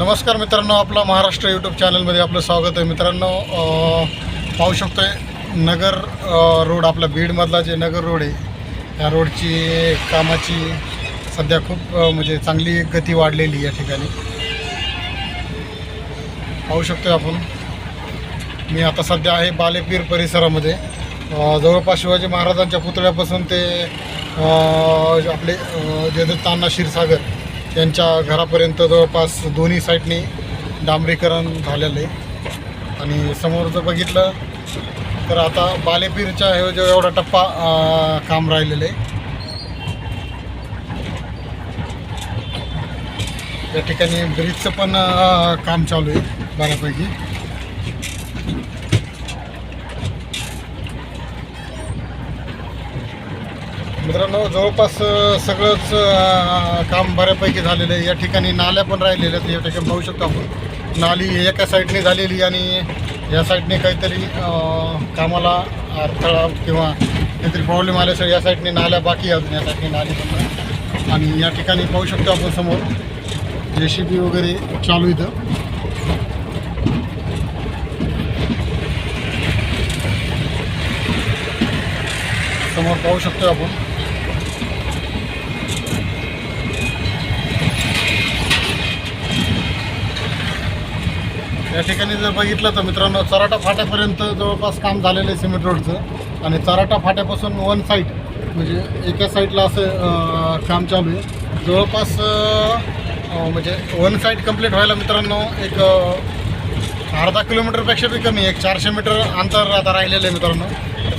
नमस्कार मित्रांनो आपलं महाराष्ट्र यूट्यूब चॅनलमध्ये आपलं स्वागत आहे. मित्रांनो पाहू पाहू आहे नगर रोड आपला बीडमधला जे नगर रोड आहे या रोडची कामाची सध्या खूप म्हणजे चांगली गती वाढलेली या ठिकाणी. पाहू शकतो आपण. मी आता सध्या आहे बालेपीर परिसरामध्ये. जवळपास शिवाजी महाराजांच्या पुतळ्यापासून ते आपले अ, जयदत्त अण्णा क्षीरसागर त्यांच्या घरापर्यंत जवळपास दोन्ही साईडनी डांबरीकरण झालेलं आहे. आणि समोर जर बघितलं तर आता बालेपीरच्या हे जो एवढा टप्पा काम राहिलेलं आहे. या ठिकाणी ब्रिजचं पण काम चालू आहे बऱ्यापैकी. मित्रांनो जवळपास सगळंच काम बऱ्यापैकी झालेलं आहे. या ठिकाणी नाल्या पण राहिलेल्या आहेत. या ठिकाणी पाहू शकतो आपण. नाली एका साईडने झालेली आणि या साईडने काहीतरी कामाला अडथळा किंवा काहीतरी प्रॉब्लेम आल्याशिवाय या साईडने नाल्या बाकी अजून या साईडने नाली पण आणि या ठिकाणी पाहू शकतो आपण समोर जे सी बी वगैरे चालू इथं. समोर पाहू शकतो आपण. या ठिकाणी जर बघितलं तर मित्रांनो चराटा फाट्यापर्यंत जवळपास काम झालेलं आहे सिमेंट रोडचं. आणि चराटा फाट्यापासून वन साईड म्हणजे एका साईडला असं काम चालू आहे. जवळपास म्हणजे वन साईड कंप्लीट व्हायला मित्रांनो एक अर्धा किलोमीटरपेक्षा बी कमी एक चारशे मीटर अंतर आता राहिलेलं आहे मित्रांनो.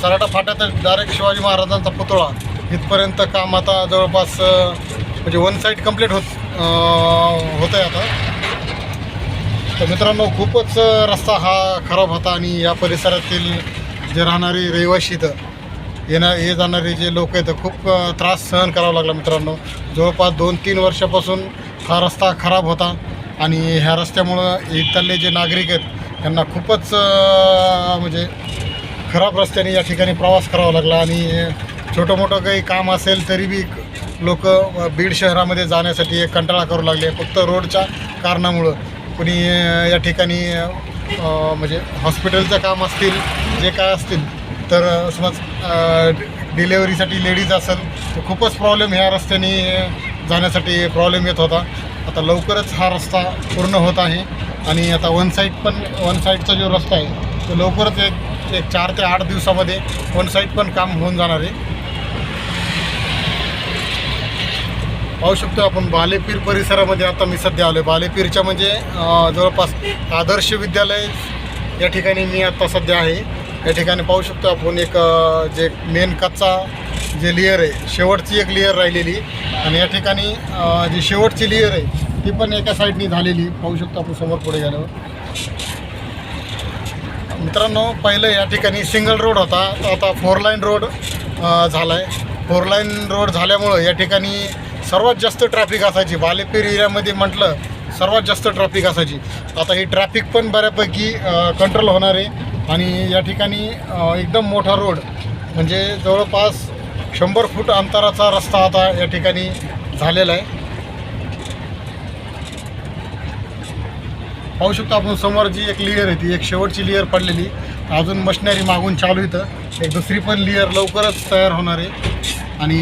चराटा फाट्यात डायरेक्ट शिवाजी महाराजांचा पुतळा. इथपर्यंत काम आता जवळपास म्हणजे वन साईड कंप्लीट होत होतं आहे आता. तर मित्रांनो खूपच रस्ता हा खराब होता आणि या परिसरातील जे राहणारे रहिवाशी इथं येणार ये जाणारे जे लोक आहेत खूप त्रास सहन करावा लागला मित्रांनो. जवळपास दोन तीन वर्षापासून हा रस्ता खराब होता आणि ह्या रस्त्यामुळं इथले जे नागरिक आहेत त्यांना खूपच म्हणजे खराब रस्त्याने या ठिकाणी प्रवास करावा लागला आणि छोटं मोठं काही काम असेल तरी बी लोक बीड शहरामध्ये जाण्यासाठी एक कंटाळा करू लागले. फक्त रोडच्या कारणामुळं. कुणी या ठिकाणी म्हणजे हॉस्पिटलचं काम असतील जे काय असतील तर समज डिलेवरीसाठी लेडीज असेल तर खूपच प्रॉब्लेम ह्या रस्त्याने जाण्यासाठी प्रॉब्लेम येत होता. आता लवकरच हा रस्ता पूर्ण होत आहे आणि आता वन साईड पण वन साईडचा जो रस्ता आहे तो लवकरच एक एक चार ते आठ दिवसामध्ये वन साईड पण काम होऊन जाणार आहे. पाहू शकतो आपण बालेपीर परिसरामध्ये आता मी सध्या आलो आहे बालेपीरच्या म्हणजे जवळपास आदर्श विद्यालय या ठिकाणी मी आता सध्या आहे. या ठिकाणी पाहू शकतो आपण एक जे मेन कच्चा जे लेअर आहे शेवटची एक लेअर राहिलेली. आणि या ठिकाणी जी शेवटची लेअर आहे ती पण एका साईडनी झालेली. पाहू शकतो आपण समोर पुढे गेल्यावर. मित्रांनो पहिलं या ठिकाणी सिंगल रोड होता. तो आता फोर लाईन रोड झाला आहे फोर लाईन रोड झाल्यामुळं या ठिकाणी सर्वात जास्त ट्रॅफिक असायची. बालेपेर एरियामध्ये म्हटलं सर्वात जास्त ट्रॅफिक असायची. आता ही ट्रॅफिक पण बऱ्यापैकी कंट्रोल होणार आहे. आणि या ठिकाणी एकदम मोठा रोड म्हणजे जवळपास शंभर फूट अंतराचा रस्ता आता या ठिकाणी झालेला आहे. पाहू शकतो आपण समोर जी एक लेअर आहे ती एक शेवटची लेअर पडलेली. अजून मशिनरी मागून चालू इथं. एक दुसरी पण लेअर लवकरच तयार होणार आहे. आणि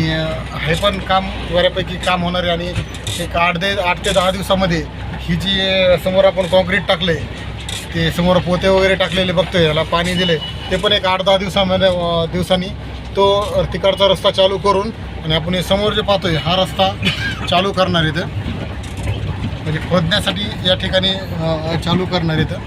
हे पण काम बऱ्यापैकी काम होणार आहे. आणि एक आठ दे आठ ते दहा दिवसामध्ये ही जी समोर आपण कॉन्क्रीट टाकले ते समोर पोते वगैरे टाकलेले बघतोय याला पाणी दिले ते पण एक आठ दहा दिवसामध्ये दिवसांनी तो तिकडचा रस्ता चालू करून आणि आपण हे समोर जे पाहतोय हा रस्ता चालू करणार इथं. म्हणजे खोदण्यासाठी या ठिकाणी चालू करणार इथं.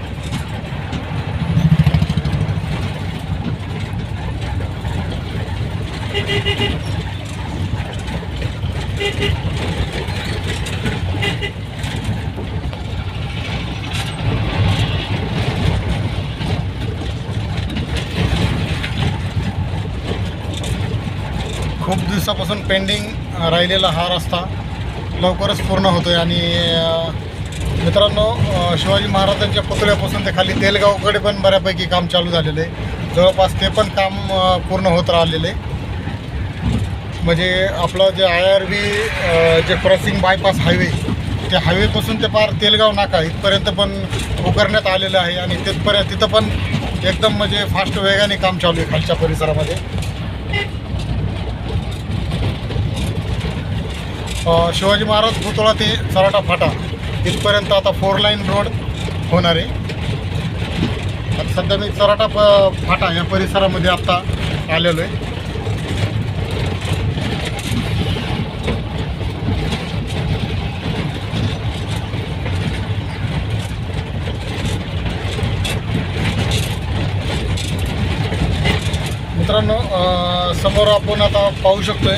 खूप दिवसापासून पेंडिंग राहिलेला हा रस्ता लवकरच पूर्ण होतो आहे आणि मित्रांनो शिवाजी महाराजांच्या पुतळ्यापासून ते खाली तेलगावकडे पण बऱ्यापैकी काम चालू झालेलं आहे. जवळपास ते पण काम पूर्ण होत राहिलेलं आहे. म्हणजे आपलं जे I R B J crossing bypass highway ते हायवेपासून ते पार तेलगाव नाका इथपर्यंत पण उकरण्यात आलेलं आहे आणि तिथपर्यंत तिथं पण एकदम म्हणजे फास्ट वेगाने काम चालू आहे खालच्या परिसरामध्ये. शिवाजी महाराज पुतळा ते सराटा फाटा इथपर्यंत आता फोर लाईन रोड होणार आहे. आता सध्या मी सराटा प फाटा या परिसरामध्ये आत्ता आलेलो आहे. मित्रांनो समोर आपण आता पाहू शकतोय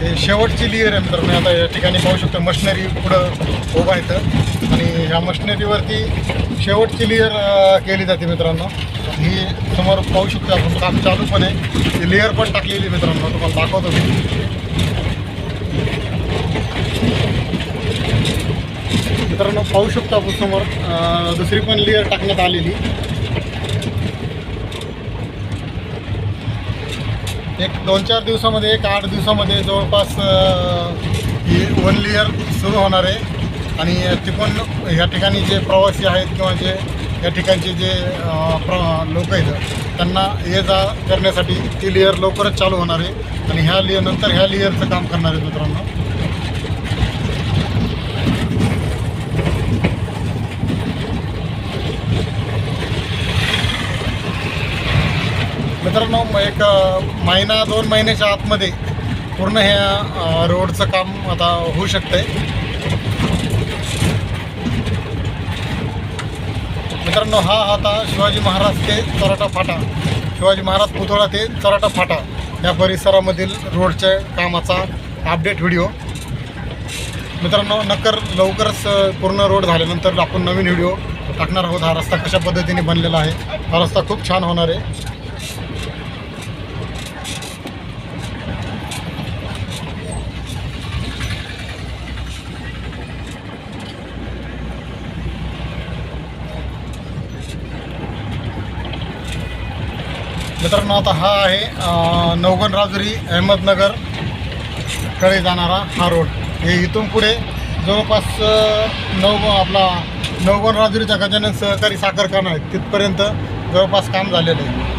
हे शेवटची लिअर आहे मित्रांनो. आता या ठिकाणी पाहू शकतो मशिनरी पुढं उभा येतं आणि ह्या मशिनरीवरती शेवटची लिअर केली जाते मित्रांनो. ही समोर पाहू शकतो आपण काम चालू पण आहे. ती लेअर पण टाकलेली मित्रांनो. तुम्हाला दाखवतो मी. मित्रांनो पाहू शकतो आपण समोर दुसरी पण लेअर टाकण्यात आलेली. एक दोन चार दिवसामध्ये एक आठ दिवसामध्ये जवळपास ही वन लेअर सुरू होणार आहे. आणि तिकडून ह्या ठिकाणी जे प्रवासी आहेत किंवा जे या ठिकाणचे जे प्र लोक आहेत त्यांना ये जा करण्यासाठी ती लेअर लवकरच चालू होणार आहे. आणि ह्या लेअरनंतर ह्या लेअरचं काम करणार आहेत मित्रांनो. मित्रांनो एक महिना दोन महिन्याच्या आतमध्ये पूर्ण ह्या रोडचं काम आता होऊ शकतंय. मित्रांनो हा आता शिवाजी महाराज ते चराटा फाटा शिवाजी महाराज पुतळा ते चराटा फाटा या परिसरामधील रोडच्या कामाचा अपडेट व्हिडिओ मित्रांनो नक्कर लवकरच पूर्ण रोड झाल्यानंतर आपण नवीन व्हिडिओ टाकणार आहोत. हा रस्ता कशा पद्धतीने बनलेला आहे हा रस्ता खूप छान होणार आहे. मित्रांनो आता हा आहे नवगण राजुरी अहमदनगरकडे जाणारा हा रोड. हे इथून पुढे जवळपास नव आपला नवगण राजुरीच्या गजानन सहकारी साखर कारखाना आहे तिथपर्यंत जवळपास काम झालेलं आहे.